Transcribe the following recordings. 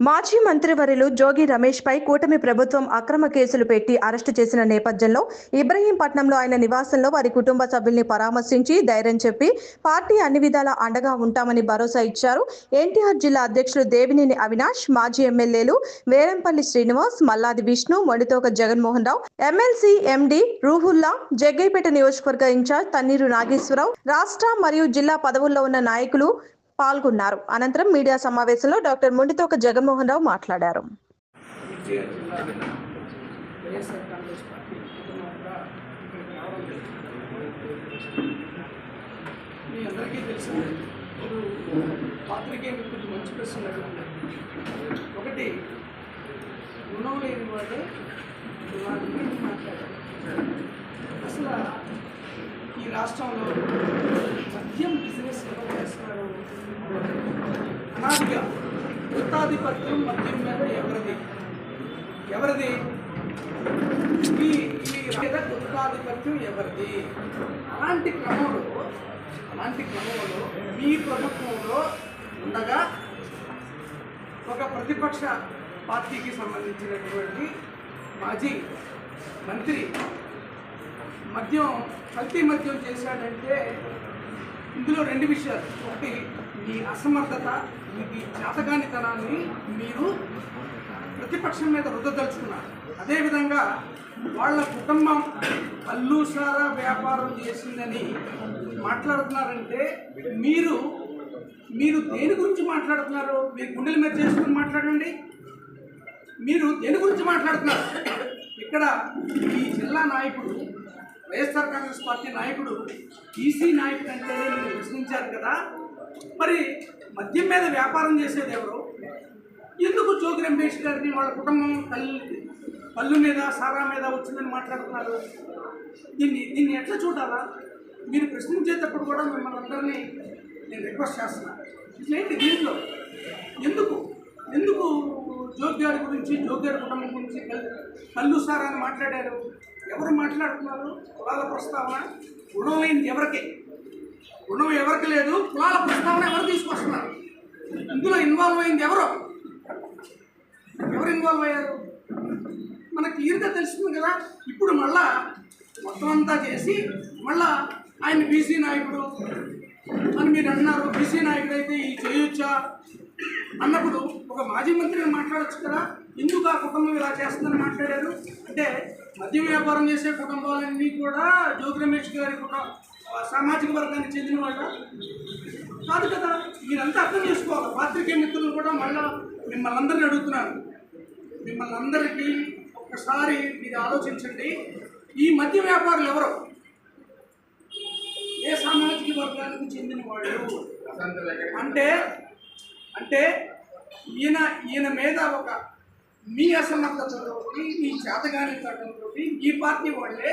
మాజీ మంత్రివర్యులు జోగి రమేష్ పై కూటమి ప్రభుత్వం అక్రమ కేసులు పెట్టి అరెస్టు చేసిన నేపథ్యంలో ఇబ్రహీంపట్నంలో ఆయన నివాసంలో వారి కుటుంబ సభ్యుల్ని పరామర్శించి ధైర్యం చెప్పి పార్టీ అన్ని విధాలా అండగా ఉంటామని భరోసా ఇచ్చారు. ఎన్టీఆర్ జిల్లా అధ్యక్షులు దేవినేని అవినాష్ మాజీ ఎమ్మెల్యేలు వేరంపల్లి శ్రీనివాస్ మల్లాది విష్ణు మొండితోక జగన్మోహన్ రావు ఎమ్మెల్సీ ఎండి రూహుల్లా జగ్గైపేట నియోజకవర్గ ఇన్ఛార్జ్ తన్నీరు నాగేశ్వరరావు రాష్ట్ర మరియు జిల్లా పదవుల్లో ఉన్న నాయకులు పాల్గొన్నారు. అనంతరం మీడియా సమావేశంలో డాక్టర్ ముండితోక జగన్మోహన్ రావు మాట్లాడారు ఒకటి రుణం లేని వాళ్ళే అసలు రాష్ట్రంలో మద్యం బిజినెస్ ఎవరు చేస్తున్నారు అనాదిగా వృత్తాధిపత్యం మద్యం మీద ఎవరిది? ఎవరిది? ఈ ఈ మీద వృత్తాధిపత్యం ఎవరిది? అలాంటి క్రమంలో అలాంటి క్రమంలో మీ ప్రభుత్వంలో ఉండగా ఒక ప్రతిపక్ష పార్టీకి సంబంధించినటువంటి మాజీ మంత్రి మద్యం కల్తీ మద్యం చేశాడంటే ఇందులో రెండు విషయాలు. ఒకటి మీ అసమర్థత మీ జాతకానితనాన్ని మీరు ప్రతిపక్షం మీద రుద్దదలుచుకున్నారు. అదేవిధంగా వాళ్ళ కుటుంబం కల్లుసారా వ్యాపారం చేసిందని మాట్లాడుతున్నారంటే మీరు మీరు దేని గురించి మాట్లాడుతున్నారు? మీరు గుండెల మీద చేసుకుని మాట్లాడండి. మీరు దేని గురించి మాట్లాడుతున్నారు? ఇక్కడ ఈ జిల్లా నాయకుడు వైఎస్ఆర్ కాంగ్రెస్ పార్టీ నాయకుడు ఈసీ నాయకుడు అంటే మీరు ప్రశ్నించారు కదా. మరి మద్యం మీద వ్యాపారం చేసేది ఎవరు? ఎందుకు జోగి రమేష్ గారిని వాళ్ళ కుటుంబం తల్లి పళ్ళు మీద సారా మీద వచ్చిందని మాట్లాడుతున్నారు? దీన్ని దీన్ని ఎట్లా చూడాలా? మీరు ప్రశ్నించేటప్పుడు కూడా మిమ్మల్ని అందరినీ నేను రిక్వెస్ట్ చేస్తున్నాను ఇట్లేంటి దీంట్లో? ఎందుకు? ఎందుకు జోగి గారి గురించి జోగి గారి కుటుంబం గురించి కళ్ళు సారా అని మాట్లాడారు? ఎవరు మాట్లాడుతున్నారు? కులాల ప్రస్తావన? రుణం ఎవరికి? గుణం ఎవరికి లేదు? కులాల ప్రస్తావన ఎవరు తీసుకొస్తున్నారు? ఇందులో ఇన్వాల్వ్ అయింది ఎవరు? ఎవరు ఇన్వాల్వ్ అయ్యారు? మనకు క్లియర్గా తెలుస్తుంది కదా ఇప్పుడు మళ్ళా మొత్తం అంతా చేసి మళ్ళా ఆయన బీసీ నాయకుడు అని మీరు అన్నారు. బీసీ నాయకుడు అయితే ఈ చేయొచ్చా? అన్నప్పుడు ఒక మాజీ మంత్రిని మాట్లాడచ్చు కదా. ఎందుకు ఆ కుటుంబం ఇలా చేస్తుందని మాట్లాడారు? అంటే మద్యం వ్యాపారం చేసే కుటుంబాలన్నీ కూడా జోగి రమేష్ గారి సామాజిక వర్గానికి చెందిన వాళ్ళ కాదు కదా మీరంతా అర్థం చేసుకోవాలి. పాత్రికే మిత్రులు కూడా మళ్ళీ మిమ్మల్ని అందరిని అడుగుతున్నాను మిమ్మల్ని అందరికీ ఒక్కసారి మీరు ఆలోచించండి. ఈ మద్య వ్యాపారులు ఎవరు? ఏ సామాజిక వర్గానికి చెందిన వాళ్ళు అంటే అంటే ఈయన ఈయన మీద ఒక మీ అసమర్థతతో మీ చేతగానితనంతో ఈ పార్టీ వాళ్ళే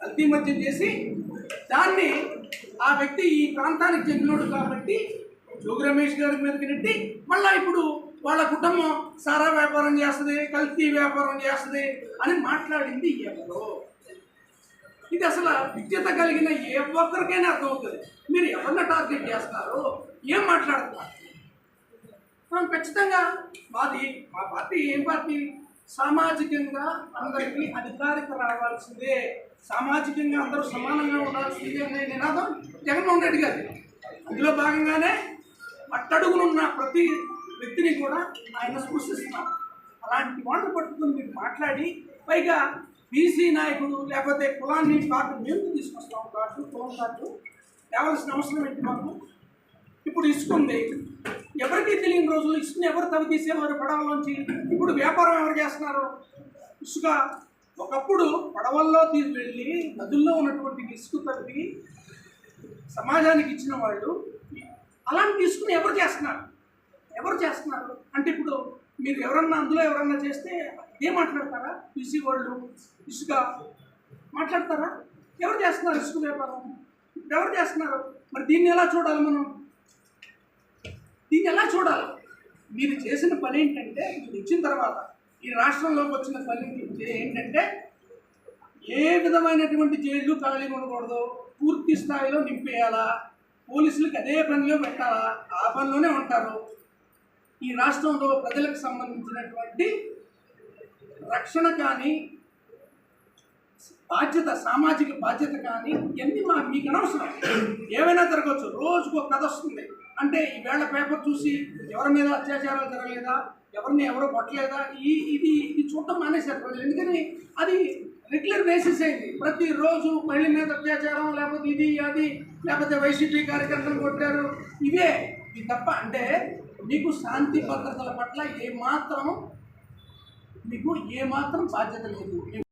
కల్తీ చేసి దాన్ని ఆ వ్యక్తి ఈ ప్రాంతానికి చెందినోడు కాబట్టి జోగి రమేష్ గారి మీదకి నెట్టి మళ్ళా ఇప్పుడు వాళ్ళ కుటుంబం సారా వ్యాపారం చేస్తుంది కల్తీ వ్యాపారం చేస్తుంది అని మాట్లాడింది ఎవరో. ఇది అసలు విద్యత కలిగిన ఏ ఒక్కరికైనా అర్థమవుతుంది. మీరు ఎవరిని టార్గెట్ చేస్తారు ఏం మాట్లాడుతున్నారు? మనం ఖచ్చితంగా మాది మా పార్టీ ఏం పార్టీ? సామాజికంగా అందరికీ అధికారిక రావాల్సిందే. సామాజికంగా అందరూ సమానంగా ఉండాల్సిందే అనే నినాదం జగన్మోహన్ రెడ్డి గారి. అందులో భాగంగానే అట్టడుగునున్న ప్రతి వ్యక్తిని కూడా ఆయన స్పృశిస్తున్నారు అలాంటి వాళ్ళు పట్టుకుని మీరు మాట్లాడి పైగా బీసీ నాయకుడు లేకపోతే కులాన్ని కార్డు మేము తీసుకొస్తాం కార్డు ఫోన్ కార్డు తేవాల్సిన అవసరం ఏంటి మాకు? ఇప్పుడు ఇసుకుంది. ఎవరికీ తెలియని రోజులు ఇసుకని ఎవరు తవ్వి తీసేవారు పడవలోంచి ఇప్పుడు వ్యాపారం ఎవరు చేస్తున్నారు? ఇసుక ఒకప్పుడు పడవల్లో తీసి వెళ్ళి నదుల్లో ఉన్నటువంటి ఇసుక తవ్వి సమాజానికి ఇచ్చిన వాళ్ళు అలాంటి ఇసుకని ఎవరు చేస్తున్నారు? ఎవరు చేస్తున్నారు? అంటే ఇప్పుడు మీరు ఎవరన్నా అందులో ఎవరన్నా చేస్తే ఏం మాట్లాడతారా? బీసీ వాళ్ళు ఇసుక మాట్లాడతారా? ఎవరు చేస్తున్నారు ఇసుక వ్యాపారం? ఎవరు చేస్తున్నారు? మరి దీన్ని ఎలా చూడాలి మనం? ఎలా చూడాలి? మీరు చేసిన పని ఏంటంటే మీరు వచ్చిన తర్వాత ఈ రాష్ట్రంలోకి వచ్చిన పని ఏంటంటే ఏ విధమైనటువంటి జైలు ఖాళీ ఉండకూడదు పూర్తి స్థాయిలో నింపేయాలా? పోలీసులకు అదే పనిలో పెట్టాలా? ఆ పనిలోనే ఉంటారు. ఈ రాష్ట్రంలో ప్రజలకు సంబంధించినటువంటి రక్షణ కానీ బాధ్యత సామాజిక బాధ్యత కానీ ఇవన్నీ మా మీకు అనవసరం. ఏమైనా జరగవచ్చు. రోజుకు ఒక కథ వస్తుంది. అంటే ఈవేళ పేపర్ చూసి ఎవరి మీద అత్యాచారాలు జరగలేదా? ఎవరిని ఎవరో కొట్టలేదా? ఈ ఇది ఇది చూడటం మానేశారు ప్రజలు. ఎందుకని? అది రెగ్యులర్ బేసిస్ అయింది ప్రతిరోజు మహిళల మీద అత్యాచారం లేకపోతే ఇది అది లేకపోతే వైసీపీ కార్యకర్తలు కొట్టారు. ఇవే. ఇది తప్ప అంటే మీకు శాంతి భద్రతల పట్ల ఏమాత్రం మీకు ఏమాత్రం బాధ్యత లేదు.